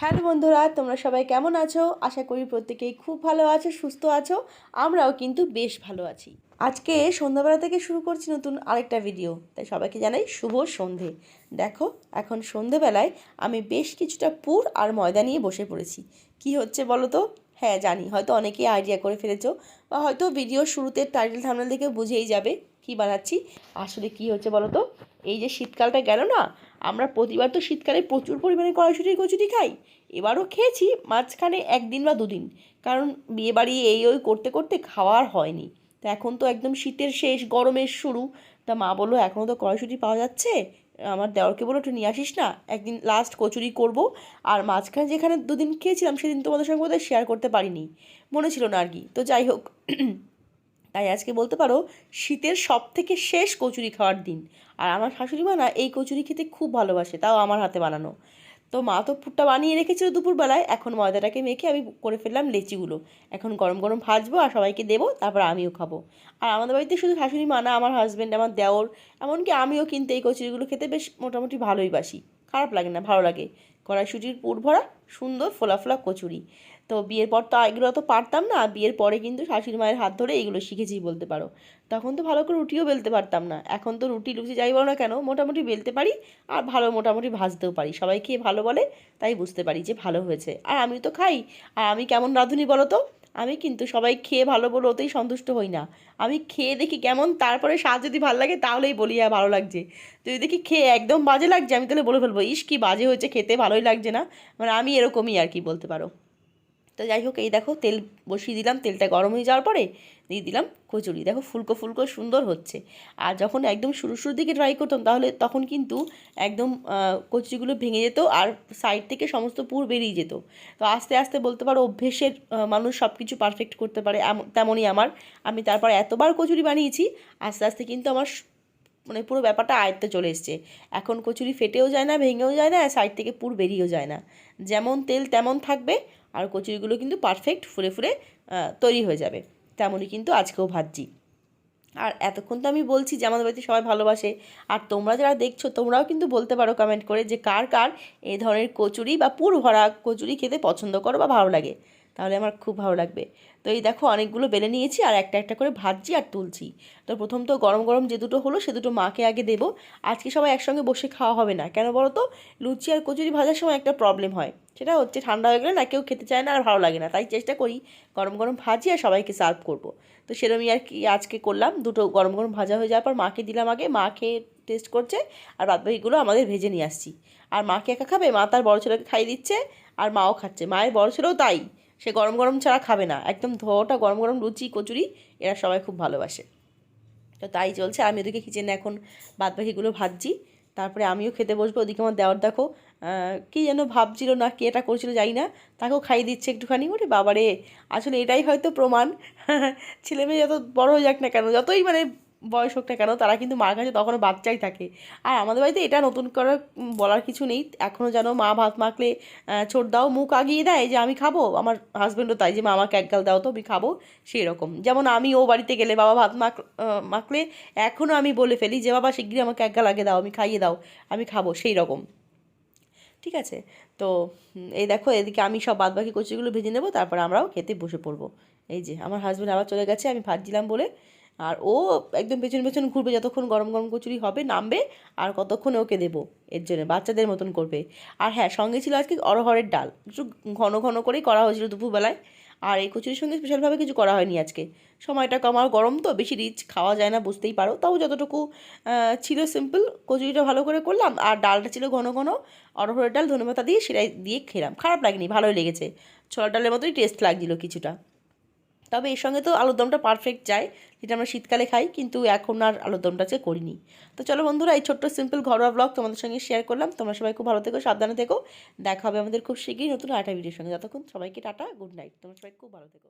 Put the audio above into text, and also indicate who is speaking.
Speaker 1: Hello বন্ধুরা, তোমরা সবাই কেমন আছো? আশা করি প্রত্যেকেই খুব ভালো আছো, সুস্থ আছো, আমরাও কিন্তু বেশ ভালো আছি। আজকে সন্ধ্যাবেলা থেকে শুরু করছি নতুন আরেকটা ভিডিও তাই সবাইকে জানাই শুভ সন্ধে। দেখো, এখন সন্ধেবেলায় আমি বেশ কিছুটা পুর আর ময়দা নিয়ে বসে পড়েছি। কি হচ্ছে বলো তো? হ্যাঁ জানি। হয়তো অনেকেই আইডিয়া করে ফেলেছো বা হয়তো ভিডিও শুরুতে টাইটেল থামনেল দেখে বুঝেই যাবে কি বানাচ্ছি। আসলে কি হচ্ছে বলো তো এই যে শীতকালটা গেল না, আমরা প্রতিবার তো শীতকালে প্রচুর পরিমাণে কড়াইশুটির কচুটি খাই। এবারও খেয়েছি মাঝখানে একদিন বা দুদিন। কারণ বিয়েবাড়ি এই ওই করতে করতে খাওয়ার হয়নি। তা এখন তো একদম শীতের শেষ, গরমের শুরু। তা মা বলল এখনও তো কড়াইশুটি পাওয়া যাচ্ছে? আমার দেওয়ারকে বলো একটু নিয়ে আসিস না, একদিন লাস্ট কচুরি করব। আর মাঝখানে যেখানে দুদিন খেয়েছিলাম, সেদিন তোমাদের সঙ্গে বোধহয় শেয়ার করতে পারিনি। মনে ছিল না আর কি। তো যাই হোক, তাই আজকে বলতে পারো, শীতের সব থেকে শেষ কচুরি খাওয়ার দিন। আর আমার শাশুড়ি মা না, এই কচুরি খেতে খুব ভালোবাসে, তাও আমার হাতে বানানো। তো মা তো পুরটা বানিয়ে রেখেছিল দুপুরবেলায়। এখন ময়দাটাকে মেখে আমি করে ফেললাম লেচিগুলো। এখন গরম গরম ভাজবো আর সবাইকে দেবো, তারপর আমিও খাব। আর আমাদের বাড়িতে শুধু শাশুড়ি মানা আমার হাজব্যান্ড আমার দেওর, এমনকি আমিও কিন্তু এই কচুরিগুলো খেতে বেশ মোটামুটি ভালোই বাসি। খারাপ লাগে না, ভালো লাগে। কড়াইশুটির পুর ভরা সুন্দর ফোলা ফোলা কচুরি। তো বিয়ের পর তো এগুলো তো পারতাম না বিয়ের পরে কিন্তু শাশুড়ি মায়ের হাত ধরে এগুলো শিখেছি বলতে পারো। তখন তো ভালো করে রুটিও বেলতে পারতাম না। এখন তো রুটি লুচি যাই বলো না কেন, মোটামুটি বেলতে পারি আর ভালো মোটামুটি ভাজতেও পারি। সবাই খেয়ে ভালো বলে তাই বুঝতে পারি যে ভালো হয়েছে। আর আমি তো খাই। আর আমি কেমন রাঁধুনি বলো তো? আমি কিন্তু সবাই খেয়ে ভালো বলে ওতেই সন্তুষ্ট হই না। আমি খেয়ে দেখি কেমন, তারপরে স্বাদ যদি ভালো লাগে তাহলেই বলি হ্যাঁ ভালো লাগছে। যদি দেখি খেয়ে একদম বাজে লাগছে, আমি তাহলে বলে ফেলব, ইস, কি বাজে হয়েছে, খেতে ভালোই লাগছে না। মানে আমি এরকমই আর কি বলতে পারো। তো যাই হোক, এই দেখো তেল বসিয়ে দিলাম, তেলটা গরম হয়ে যাওয়ার পরে দিয়ে দিলাম কচুরি। দেখো ফুলকো ফুলকো সুন্দর হচ্ছে। আর যখন একদম শুরু শুরুর দিকে ট্রাই করতাম, তাহলে তখন কিন্তু একদম কচুরিগুলো ভেঙে যেত আর সাইড থেকে সমস্ত পুর বেরিয়ে যেত। তো আস্তে আস্তে বলতে পারো অভ্যেসের মানুষ সব কিছু পারফেক্ট করতে পারে তেমনই আমার। আমি তারপর এতবার কচুরি বানিয়েছি, আস্তে আস্তে কিন্তু আমার মানে পুরো ব্যাপারটা আয়ত্তে চলে এসছে। এখন কচুরি ফেটেও যায় না, ভেঙেও যায় না সাইড থেকে পুর বেরিয়েও যায় না। যেমন তেল তেমন থাকবে আর কচুরিগুলো কিন্তু পারফেক্ট ফুলে ফুলে তৈরি হয়ে যাবে। তেমনই কিন্তু আজকেও ভাজছি। আর এতক্ষণ তো আমি বলছি যে আমাদের বাড়িতে সবাই ভালোবাসে। আর তোমরা যারা দেখছ, তোমরাও কিন্তু বলতে পারো কমেন্ট করে যে কার কার এই ধরনের কচুরি বা পুর ভরা কচুরি খেতে পছন্দ করো বা ভালো লাগে। তাহলে আমার খুব ভালো লাগবে। তো এই দেখো অনেকগুলো বেলে নিয়েছি আর একটা একটা করে ভাজছি আর তুলছি। তো প্রথম তো গরম গরম যে দুটো হলো সে দুটো মাকে আগে দেবো। আজকে সবাই একসঙ্গে বসে খাওয়া হবে না। কেন বলো তো? লুচি আর কচুরি ভাজার সময় একটা প্রবলেম হয়। সেটা হচ্ছে ঠান্ডা হয়ে গেলে না কেউ খেতে চায় না আর ভালো লাগে না। তাই চেষ্টা করি গরম গরম ভাজি আর সবাইকে সার্ভ করব। তো সেরকমই আর কি আজকে করলাম। দুটো গরম গরম ভাজা হয়ে যাওয়ার পর মাকে দিলাম আগে। মা খেয়ে টেস্ট করছে আর বাদবাকিগুলো আমাদের ভেজে নিয়ে আসছি। আর মাকে একা খাবে? মা তার বড় ছেলেকে খাইয়ে দিচ্ছে আর মাও খাচ্ছে। মায়ের বড় ছেলেও তাই। সে গরম গরম ছাড়া খাবে না। একদম ধোয়াটা গরম গরম লুচি কচুরি, এরা সবাই খুব ভালোবাসে। তো তাই চলছে। আমি ওদিকে কিচেনে এখন বাদবাকিগুলো ভাজছি। তারপরে আমিও খেতে বসবো। ওদিকে আমার দেওয়ার দেখো কী যেন ভাবছিল না, কে এটা করছিল যাই না। তাকেও খাইয়ে দিচ্ছে একটুখানি। ওরে বাবারে, আসলে এটাই হয়তো প্রমাণ। ছেলে মেয়ে যত বড় হয়ে যাক না কেন, যতই মানে বয়স হোক না কেন, তারা কিন্তু মার কাছে তখনও বাচ্চাই থাকে। আর আমাদের বাড়িতে এটা নতুন করে বলার কিছু নেই। এখনও যেন মা ভাত মাখলে ছোট দাও, মুখ আগিয়ে দেয় যে আমি খাব। আমার হাজব্যান্ডও তাই যে মা আমাকে একগাল দাও তো, আমি খাব। সেই রকম যেমন আমি ও বাড়িতে গেলে বাবা ভাত মাখ মাখলে এখনও আমি বলে ফেলি যে, বাবা, শিগগিরই আমাকে একগাল আগে দাও, আমি খাইয়ে দাও, আমি খাব। সেই রকম ঠিক আছে? তো এই দেখো, এদিকে আমি সব বাদ বাকি কচুরিগুলো ভেজে নেব, তারপর আমরাও খেতে বসে পড়ব। এই যে, আমার হাজব্যান্ড আবার চলে গেছে, আমি ভাজছিলাম বলে আর ও একদম পেছন পেছন ঘুরবে, যতক্ষণ গরম গরম কচুরি হবে, নামবে, আর কতক্ষণ ওকে দেবো, এর জন্য বাচ্চাদের মতন করবে। আর হ্যাঁ সঙ্গে ছিল আজকে অরহরের ডাল, একটু ঘন ঘন করেই করা হয়েছিল দুপুরবেলায়, আর এই কচুরির সঙ্গে স্পেশালভাবে কিছু করা হয়নি আজকে। সময়টা কম, আর গরম তো, বেশি রিচ খাওয়া যায় না, বুঝতেই পারো। তাও যতটুকু ছিল সিম্পল কচুরিটা ভালো করে করলাম, আর ডালটা ছিল ঘন ঘন অরহরের ডাল, ধনেপাতা দিয়ে সেটাই দিয়ে খেলাম। খারাপ লাগেনি, ভালোই লেগেছে। ছোলা ডালের মতোই টেস্ট লাগছিল কিছুটা। তবে এর সঙ্গে তো আলুর দমটা পারফেক্ট যায়, যেটা আমরা শীতকালে খাই, কিন্তু এখন আর আলুর দমটা চেয়ে করিনি। তো চলো বন্ধুরা, এই ছোট্ট সিম্পল ঘরোয়া ব্লগ তোমাদের সঙ্গে শেয়ার করলাম। তোমরা সবাই খুব ভালো থেকো, সাবধানে থেকো। দেখা হবে আমাদের খুব শীঘ্রই নতুন আটা ভিডিওর সঙ্গে। যতক্ষণ সবাইকে টাটা গুড নাইট তোমরা সবাই খুব ভালো থেকো।